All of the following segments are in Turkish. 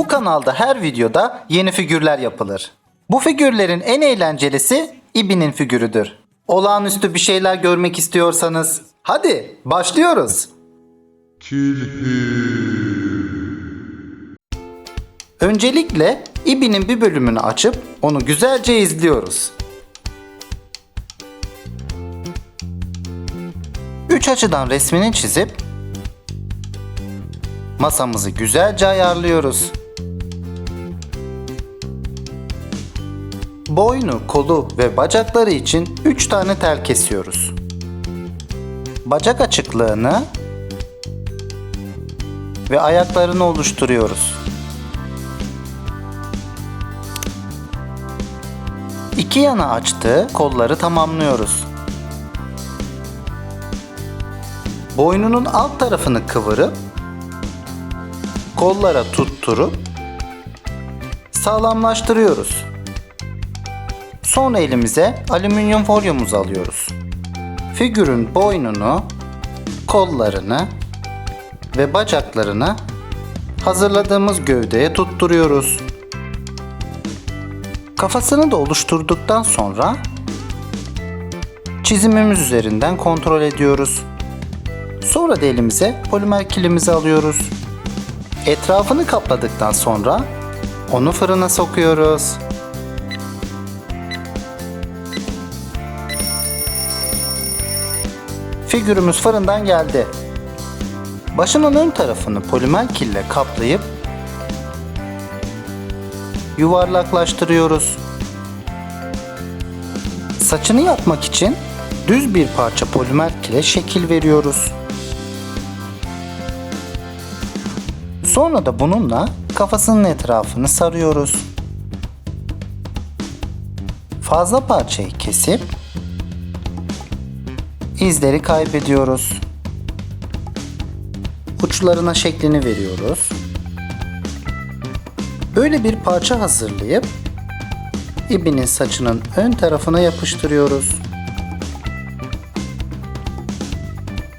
Bu kanalda her videoda yeni figürler yapılır. Bu figürlerin en eğlencelisi İbi'nin figürüdür. Olağanüstü bir şeyler görmek istiyorsanız hadi başlıyoruz. Öncelikle İbi'nin bir bölümünü açıp onu güzelce izliyoruz. Üç açıdan resmini çizip masamızı güzelce ayarlıyoruz. Boynu, kolu ve bacakları için 3 tane tel kesiyoruz. Bacak açıklığını ve ayaklarını oluşturuyoruz. İki yana açtığı kolları tamamlıyoruz. Boynunun alt tarafını kıvırıp kollara tutturup sağlamlaştırıyoruz. Sonra elimize alüminyum folyumuzu alıyoruz. Figürün boynunu, kollarını ve bacaklarını hazırladığımız gövdeye tutturuyoruz. Kafasını da oluşturduktan sonra çizimimiz üzerinden kontrol ediyoruz. Sonra da elimize polimer kilimizi alıyoruz. Etrafını kapladıktan sonra onu fırına sokuyoruz. Figürümüz fırından geldi. Başının ön tarafını polimer kille kaplayıp yuvarlaklaştırıyoruz. Saçını yapmak için düz bir parça polimer kile şekil veriyoruz. Sonra da bununla kafasının etrafını sarıyoruz. Fazla parçayı kesip izleri kaybediyoruz. Uçlarına şeklini veriyoruz. Böyle bir parça hazırlayıp ibinin saçının ön tarafına yapıştırıyoruz.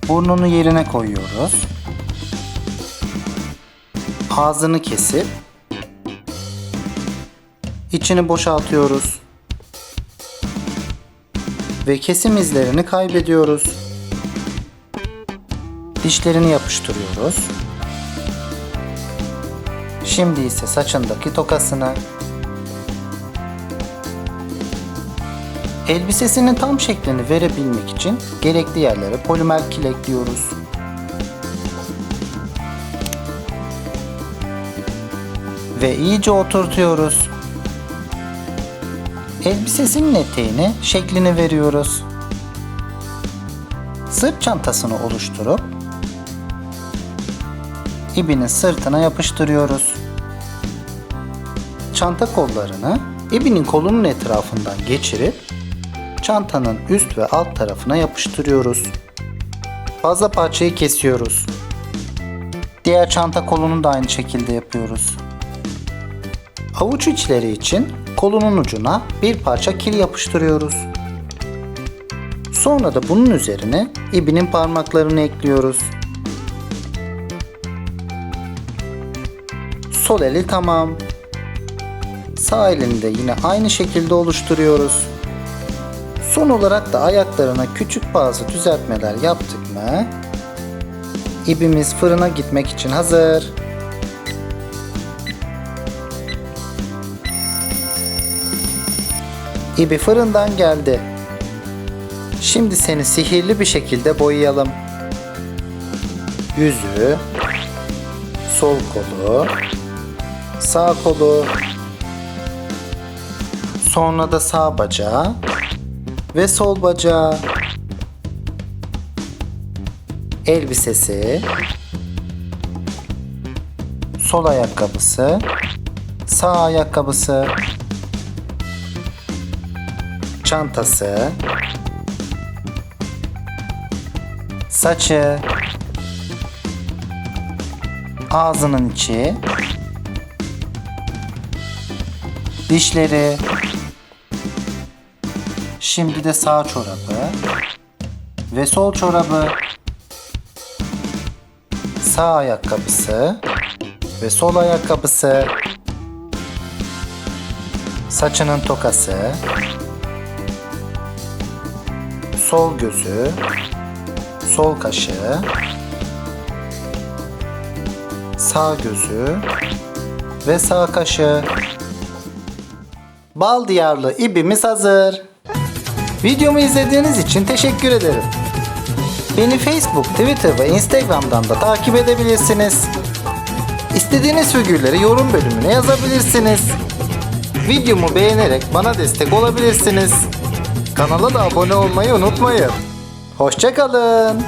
Burnunu yerine koyuyoruz. Ağzını kesip içini boşaltıyoruz. Ve kesim izlerini kaybediyoruz. Dişlerini yapıştırıyoruz. Şimdi ise saçındaki tokasını. Elbisesinin tam şeklini verebilmek için gerekli yerlere polimer kil ekliyoruz. Ve iyice oturtuyoruz. Elbisesinin eteğine şeklini veriyoruz. Sırt çantasını oluşturup ibinin sırtına yapıştırıyoruz. Çanta kollarını ibinin kolunun etrafından geçirip çantanın üst ve alt tarafına yapıştırıyoruz. Fazla parçayı kesiyoruz. Diğer çanta kolunu da aynı şekilde yapıyoruz. Avuç içleri için kolunun ucuna bir parça kil yapıştırıyoruz. Sonra da bunun üzerine ibinin parmaklarını ekliyoruz. Sol eli tamam. Sağ elini de yine aynı şekilde oluşturuyoruz. Son olarak da ayaklarına küçük bazı düzeltmeler yaptık mı? İbimiz fırına gitmek için hazır. İbi fırından geldi. Şimdi seni sihirli bir şekilde boyayalım. Yüzü, sol kolu, sağ kolu, sonra da sağ bacağı ve sol bacağı. Elbisesi, sol ayakkabısı, sağ ayakkabısı, çantası, saçı, ağzının içi, dişleri, şimdi de sağ çorabı ve sol çorabı, sağ ayakkabısı, ve sol ayakkabısı, saçının tokası, sol gözü, sol kaşı, sağ gözü ve sağ kaşı. Bal diyarlı ibimiz hazır. Videomu izlediğiniz için teşekkür ederim. Beni Facebook, Twitter ve Instagram'dan da takip edebilirsiniz. İstediğiniz figürleri yorum bölümüne yazabilirsiniz. Videomu beğenerek bana destek olabilirsiniz. Kanala da abone olmayı unutmayın. Hoşçakalın.